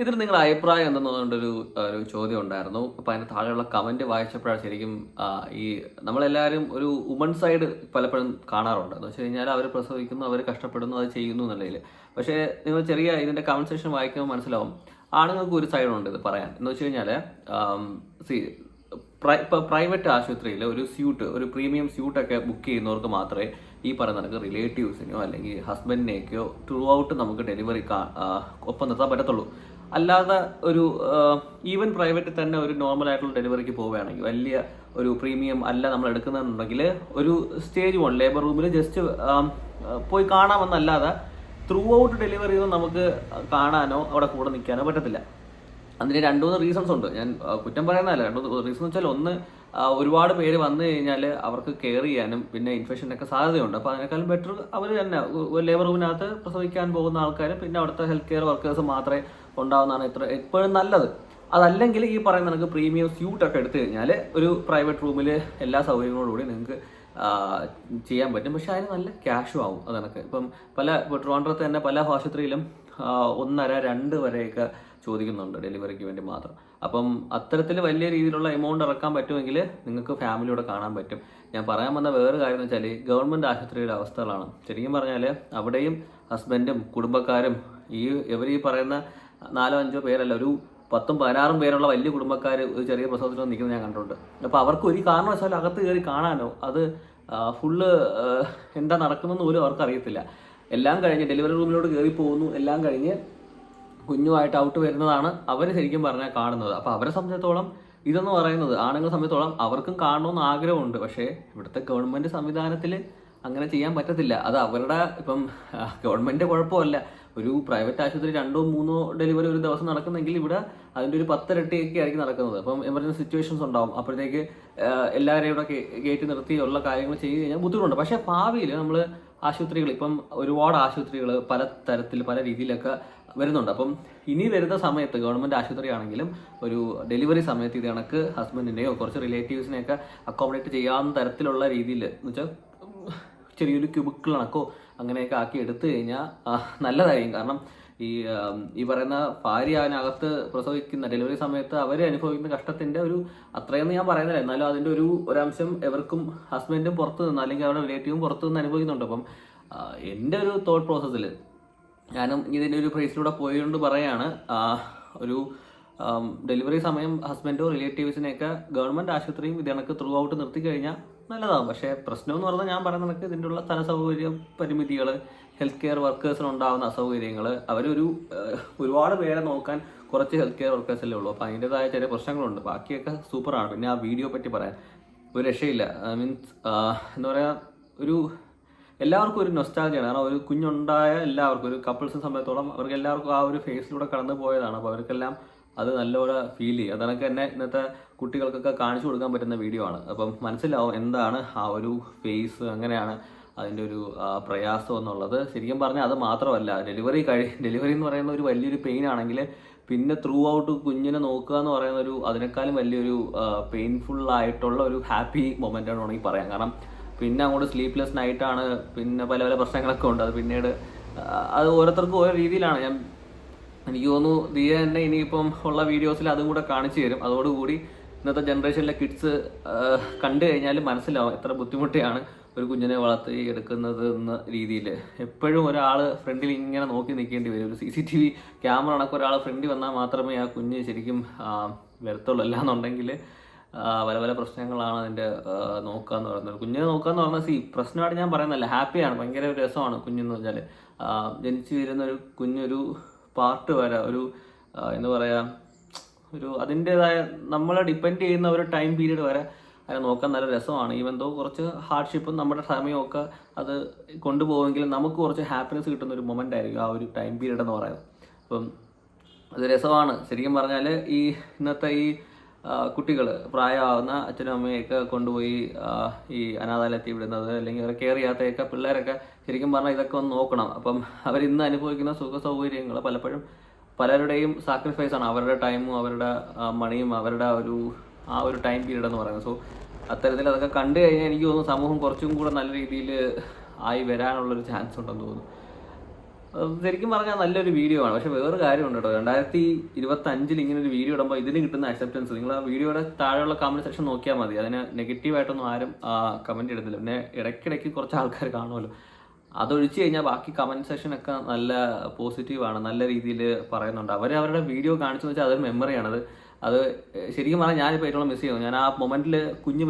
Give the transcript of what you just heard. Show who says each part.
Speaker 1: ഇതിൽ നിങ്ങളുടെ അഭിപ്രായം എന്തെന്നുകൊണ്ടൊരു ഒരു ചോദ്യം ഉണ്ടായിരുന്നു. അപ്പോൾ അതിന് താഴെയുള്ള കമന്റ് വായിച്ചപ്പോഴാണ് ശരിക്കും ഈ നമ്മളെല്ലാവരും ഒരു ഉമൺ സൈഡ് പലപ്പോഴും കാണാറുണ്ട്. എന്ന് വെച്ച് കഴിഞ്ഞാൽ അവർ പ്രസവിക്കുന്നു അവർ കഷ്ടപ്പെടുന്നു അത് ചെയ്യുന്നു എന്നുള്ളതിൽ പക്ഷേ നിങ്ങൾ ചെറിയ ഇതിന്റെ കമന്റ് സെക്ഷൻ വായിക്കുമ്പോൾ മനസ്സിലാവും ആണുങ്ങൾക്ക് ഒരു സൈഡുണ്ട് ഇത് പറയാൻ. എന്ന് വെച്ച് കഴിഞ്ഞാൽ സി ഇപ്പോൾ പ്രൈവറ്റ് ആശുപത്രിയിൽ ഒരു സ്യൂട്ട് ഒരു പ്രീമിയം സ്യൂട്ടൊക്കെ ബുക്ക് ചെയ്യുന്നവർക്ക് മാത്രമേ ഈ പറയുന്ന നിനക്ക് റിലേറ്റീവ്സിനെയോ അല്ലെങ്കിൽ ഹസ്ബൻഡിനെയൊക്കെയോ ത്രൂ ഔട്ട് നമുക്ക് ഡെലിവറി ഒപ്പം നിർത്താൻ പറ്റത്തുള്ളൂ. അല്ലാതെ ഒരു ഈവൻ പ്രൈവറ്റിൽ തന്നെ ഒരു നോർമൽ ആയിട്ടുള്ള ഡെലിവറിക്ക് പോവുകയാണെങ്കിൽ വലിയ ഒരു പ്രീമിയം അല്ല നമ്മൾ എടുക്കുന്നുണ്ടെങ്കിൽ ഒരു സ്റ്റേജ് വൺ ലേബർ റൂമിൽ ജസ്റ്റ് പോയി കാണാമെന്നല്ലാതെ ത്രൂ ഔട്ട് ഡെലിവറി ഒന്നും നമുക്ക് കാണാനോ അവിടെ കൂടെ നിൽക്കാനോ പറ്റത്തില്ല. അതിന് രണ്ടു മൂന്ന് റീസൺസ് ഉണ്ട്. ഞാൻ കുറ്റം പറയുന്നതല്ല. രണ്ടു റീസൺ വെച്ചാൽ ഒന്ന് ഒരുപാട് പേര് വന്നു കഴിഞ്ഞാൽ അവർക്ക് കെയർ ചെയ്യാനും പിന്നെ ഇൻഫെക്ഷനൊക്കെ സാധ്യതയുണ്ട്. അപ്പോൾ അതിനേക്കാളും ബെറ്റർ അവർ തന്നെ ലേബർ റൂമിനകത്ത് പ്രസവിക്കാൻ പോകുന്ന ആൾക്കാർ പിന്നെ അവിടുത്തെ ഹെൽത്ത് കെയർ വർക്കേഴ്സ് മാത്രമേ ഉണ്ടാവുന്നതാണ് ഇത്ര എപ്പോഴും നല്ലത്. അതല്ലെങ്കിൽ ഈ പറയുന്ന നിങ്ങൾക്ക് പ്രീമിയം സ്യൂട്ട് ഒക്കെ എടുത്തു കഴിഞ്ഞാൽ ഒരു പ്രൈവറ്റ് റൂമിൽ എല്ലാ സൗകര്യങ്ങളോടുകൂടി നിങ്ങൾക്ക് ചെയ്യാൻ പറ്റും. പക്ഷെ അതിന് നല്ല ക്യാഷും ആവും അതൊക്കെ ഇപ്പം പല ഇപ്പോൾ ട്രിവാൻഡ്രത്ത് തന്നെ പല ആശുപത്രിയിലും ഒന്നര രണ്ട് വരെയൊക്കെ ചോദിക്കുന്നുണ്ട് ഡെലിവറിക്ക് വേണ്ടി മാത്രം. അപ്പം അത്തരത്തിൽ വലിയ രീതിയിലുള്ള എമൗണ്ട് ഇറക്കാൻ പറ്റുമെങ്കിൽ നിങ്ങൾക്ക് ഫാമിലിയോടെ കാണാൻ പറ്റും. ഞാൻ പറയാൻ വന്ന വേറെ കാര്യം എന്ന് വെച്ചാൽ ഗവൺമെന്റ് ആശുപത്രിയുടെ അവസ്ഥകളാണ്. ശരിക്കും പറഞ്ഞാൽ അവിടെയും ഹസ്ബൻഡും കുടുംബക്കാരും ഈ ഇവർ ഈ പറയുന്ന നാലോ അഞ്ചോ പേരല്ല ഒരു പത്തും പതിനാറും പേരുള്ള വലിയ കുടുംബക്കാർ ഒരു ചെറിയ പ്രസവത്തിൽ നിൽക്കുന്നത് ഞാൻ കണ്ടിട്ടുണ്ട്. അപ്പോൾ അവർക്ക് ഒരു കാരണവശാലും അകത്ത് കയറി കാണാനോ അത് ഫുള്ള് എന്താ നടക്കുന്നതെന്ന് പോലും അവർക്ക് അറിയത്തില്ല എല്ലാം കഴിഞ്ഞ് ഡെലിവറി റൂമിലോട്ട് കയറി പോകുന്നു. എല്ലാം കഴിഞ്ഞ് കുഞ്ഞുമായിട്ട് ഔട്ട് വരുന്നതാണ് അവർ ശരിക്കും പറഞ്ഞാൽ കാണുന്നത്. അപ്പോൾ അവരെ സംബന്ധിച്ചിടത്തോളം ഇതെന്ന് പറയുന്നത് ആണുങ്ങളെ സംബന്ധിച്ചോളം അവർക്കും കാണണമെന്ന് ആഗ്രഹമുണ്ട്. പക്ഷേ ഇവിടുത്തെ ഗവൺമെന്റ് സംവിധാനത്തിൽ അങ്ങനെ ചെയ്യാൻ പറ്റത്തില്ല. അത് അവരുടെ ഇപ്പം ഗവൺമെന്റ് കുഴപ്പമല്ല. ഒരു പ്രൈവറ്റ് ആശുപത്രി രണ്ടോ മൂന്നോ ഡെലിവറി ഒരു ദിവസം നടക്കുന്നെങ്കിൽ ഇവിടെ അതിന്റെ ഒരു പത്തിരട്ടിയൊക്കെ ആയിരിക്കും നടക്കുന്നത്. അപ്പം എമർജൻസി സിറ്റുവേഷൻസ് ഉണ്ടാവും. അപ്പോഴത്തേക്ക് എല്ലാവരെയും ഇവിടെ കയറ്റി നിർത്തി ഉള്ള കാര്യങ്ങൾ ചെയ്ത് കഴിഞ്ഞാൽ ബുദ്ധിമുട്ടുണ്ട്. പക്ഷേ ഭാവിയിൽ നമ്മൾ ആശുപത്രികൾ ഇപ്പം ഒരുപാട് ആശുപത്രികൾ പല തരത്തിൽ പല രീതിയിലൊക്കെ വരുന്നുണ്ട്. അപ്പം ഇനി വരുന്ന സമയത്ത് ഗവൺമെന്റ് ആശുപത്രി ആണെങ്കിലും ഒരു ഡെലിവറി സമയത്ത് ഇത് കണക്ക് ഹസ്ബൻഡിന്റെയോ കുറച്ച് റിലേറ്റീവ്സിനെയൊക്കെ അക്കോമഡേറ്റ് ചെയ്യാവുന്ന തരത്തിലുള്ള രീതിയിൽ എന്ന് വെച്ചാൽ ചെറിയൊരു ക്യൂബിക്കിൾ കണക്കോ അങ്ങനെയൊക്കെ ആക്കി എടുത്തു കഴിഞ്ഞാൽ നല്ലതായിരിക്കും. കാരണം ഈ ഈ പറയുന്ന ഭാര്യ അതിനകത്ത് പ്രസവിക്കുന്ന ഡെലിവറി സമയത്ത് അവർ അനുഭവിക്കുന്ന കഷ്ടത്തിന്റെ ഒരു അത്രയെന്ന് ഞാൻ പറയുന്നില്ല. എന്നാലും അതിന്റെ ഒരു ഒരംശം എവർക്കും ഹസ്ബൻഡും പുറത്തു നിന്ന് അല്ലെങ്കിൽ അവരുടെ റിലേറ്റീവും പുറത്തു നിന്ന് അനുഭവിക്കുന്നുണ്ട്. അപ്പം എന്റെ ഒരു തോട്ട് പ്രോസസ്സിൽ ഞാനും ഇതിന്റെ ഒരു ഫേസിലൂടെ പോയതുകൊണ്ട് പറയാണ് ഒരു ഡെലിവറി സമയം ഹസ്ബൻഡോ റിലേറ്റീവ്സിനെയൊക്കെ ഗവൺമെന്റ് ആശുപത്രിയും ഇത് കണക്ക് ത്രൂ ഔട്ട് നിർത്തി കഴിഞ്ഞാൽ നല്ലതാവും. പക്ഷേ പ്രശ്നം എന്ന് പറഞ്ഞാൽ ഞാൻ പറയുന്ന കണക്ക് ഇതിന്റെ ഉള്ള സ്ഥല സൗകര്യ പരിമിതികൾ ഹെൽത്ത് കെയർ വർക്കേഴ്സിന് ഉണ്ടാകുന്ന അസൗകര്യങ്ങൾ അവരൊരു ഒരുപാട് പേരെ നോക്കാൻ കുറച്ച് ഹെൽത്ത് കെയർ വർക്കേഴ്സല്ലേ ഉള്ളൂ. അപ്പോൾ അതിന്റെതായ ചില പ്രശ്നങ്ങളുണ്ട്. ബാക്കിയൊക്കെ സൂപ്പറാണ്. പിന്നെ ആ വീഡിയോ പറ്റി പറയാൻ ഒരു രക്ഷയില്ല. മീൻസ് എന്താ പറയുക ഒരു എല്ലാവർക്കും ഒരു നൊസ്റ്റാജിയാണ് കാരണം ഒരു കുഞ്ഞുണ്ടായ എല്ലാവർക്കും ഒരു കപ്പിൾസിനെ സംബന്ധിച്ചോളം അവർക്ക് എല്ലാവർക്കും ആ ഒരു ഫേസിലൂടെ കടന്നു പോയതാണ് അപ്പോൾ അവർക്കെല്ലാം അത് നല്ലപോലെ ഫീൽ ചെയ്യും. അതൊക്കെ തന്നെ ഇന്നത്തെ കുട്ടികൾക്കൊക്കെ കാണിച്ചു കൊടുക്കാൻ പറ്റുന്ന വീഡിയോ ആണ്. അപ്പം മനസ്സിലാവും എന്താണ് ആ ഒരു ഫേസ് അങ്ങനെയാണ് അതിന്റെ ഒരു പ്രയാസം എന്നുള്ളത്. ശരിക്കും പറഞ്ഞാൽ അത് മാത്രമല്ല ഡെലിവറി കഴി ഡെലിവറി എന്ന് പറയുന്ന ഒരു വലിയൊരു പെയിൻ ആണെങ്കിൽ പിന്നെ ത്രൂ ഔട്ട് കുഞ്ഞിനെ നോക്കുക എന്ന് പറയുന്ന ഒരു അതിനേക്കാളും വലിയൊരു പെയിൻഫുൾ ആയിട്ടുള്ള ഒരു ഹാപ്പി മൊമെന്റ് ആണ് വേണമെങ്കിൽ പറയാം. കാരണം പിന്നെ അങ്ങോട്ട് സ്ലീപ്ലെസ് നൈറ്റാണ് പിന്നെ പല പല പ്രശ്നങ്ങളൊക്കെ ഉണ്ട്. അത് പിന്നീട് അത് ഓരോരുത്തർക്കും ഓരോ രീതിയിലാണ്. ഞാൻ എനിക്ക് തോന്നുന്നു ദിയ തന്നെ ഇനിയിപ്പം ഉള്ള വീഡിയോസിൽ അതും കൂടെ കാണിച്ചു തരും. അതോടുകൂടി ഇന്നത്തെ ജനറേഷനിലെ കിഡ്സ് കണ്ടു കഴിഞ്ഞാൽ മനസ്സിലാവും എത്ര ബുദ്ധിമുട്ടിയാണ് ഒരു കുഞ്ഞിനെ വളർത്തി എടുക്കുന്നത് എന്ന രീതിയിൽ എപ്പോഴും ഒരാൾ ഫ്രണ്ടിൽ ഇങ്ങനെ നോക്കി നിൽക്കേണ്ടി വരും. ഒരു C C T V camera അടക്കം ഒരാൾ ഫ്രണ്ടിൽ വന്നാൽ മാത്രമേ ആ കുഞ്ഞ് ശരിക്കും വരത്തുള്ളൂ. അല്ലാന്നുണ്ടെങ്കിൽ പല പല പ്രശ്നങ്ങളാണ് അതിന്റെ നോക്കുക എന്ന് പറയുന്നത്. കുഞ്ഞിനെ നോക്കുക എന്ന് പറഞ്ഞാൽ സി പ്രശ്നമായിട്ട് ഞാൻ പറയുന്നില്ല ഹാപ്പിയാണ് ഭയങ്കര രസമാണ് കുഞ്ഞെന്ന് വെച്ചാൽ ജനിച്ചു വരുന്ന ഒരു കുഞ്ഞൊരു പാർട്ട് വരെ ഒരു എന്താ പറയുക ഒരു അതിന്റെതായ നമ്മളെ ഡിപ്പെൻഡ് ചെയ്യുന്ന ഒരു ടൈം പീരീഡ് വരെ അതിനെ നോക്കാൻ നല്ല രസമാണ്. ഈവൻ ദോ കുറച്ച് ഹാർഡ്ഷിപ്പും നമ്മുടെ സമയമൊക്കെ അത് കൊണ്ടുപോകുമെങ്കിലും നമുക്ക് കുറച്ച് ഹാപ്പിനെസ് കിട്ടുന്ന ഒരു മൊമെന്റ് ആയിരിക്കും ആ ഒരു ടൈം പീരീഡ് എന്ന് പറയുന്നത്. അപ്പം അത് രസമാണ്. ശരിക്കും പറഞ്ഞാൽ ഈ ഇന്നത്തെ ഈ കുട്ടികൾ പ്രായമാവുന്ന അച്ഛനും അമ്മയൊക്കെ കൊണ്ടുപോയി ഈ അനാഥാലയത്തിൽ വിടുന്നത് അല്ലെങ്കിൽ അവരെ കെയർ ചെയ്യാത്തയൊക്കെ പിള്ളേരൊക്കെ ശരിക്കും പറഞ്ഞാൽ ഇതൊക്കെ ഒന്ന് നോക്കണം. അപ്പം അവർ ഇന്ന് അനുഭവിക്കുന്ന സുഖ സൗകര്യങ്ങൾ പലപ്പോഴും പലരുടെയും സാക്രിഫൈസ് ആണ്. അവരുടെ ടൈമും അവരുടെ മണിയും അവരുടെ ഒരു ആ ഒരു ടൈം പീരീഡ് എന്ന് പറയുന്നത്. സോ അത്തരത്തിൽ അതൊക്കെ കണ്ടു കഴിഞ്ഞാൽ എനിക്ക് തോന്നുന്നു സമൂഹം കുറച്ചും കൂടെ നല്ല രീതിയിൽ ആയി വരാനുള്ളൊരു ചാൻസ് ഉണ്ടെന്ന് തോന്നുന്നു. ശരിക്കും പറഞ്ഞാൽ നല്ലൊരു വീഡിയോ ആണ്. പക്ഷെ വേറൊരു കാര്യമുണ്ട് കേട്ടോ. രണ്ടായിരത്തി ഇരുപത്തി അഞ്ചിൽ ഇങ്ങനെ ഒരു വീഡിയോ ഇടുമ്പോൾ ഇതിന് കിട്ടുന്ന അക്സെപ്റ്റൻസ് നിങ്ങൾ ആ വീഡിയോയുടെ താഴെയുള്ള കമന്റ് സെക്ഷൻ നോക്കിയാൽ മതി. അതിന് നെഗറ്റീവായിട്ടൊന്നും ആരും കമന്റ് ഇടുന്നില്ല. പിന്നെ ഇടയ്ക്കിടയ്ക്ക് കുറച്ച് ആൾക്കാർ കാണുമല്ലോ. അതൊഴിച്ച് കഴിഞ്ഞാൽ ബാക്കി കമന്റ് സെക്ഷൻ ഒക്കെ നല്ല പോസിറ്റീവാണ് നല്ല രീതിയിൽ പറയുന്നുണ്ട്. അവർ അവരുടെ വീഡിയോ കാണിച്ചു വെച്ചാൽ അതൊരു മെമ്മറിയാണ് അത് ശരിക്കും പറഞ്ഞാൽ ഞാനിപ്പോൾ ഏറ്റവും മിസ് ചെയ്യുന്നു. ഞാൻ ആ മൊമെന്റിൽ കുഞ്ഞ്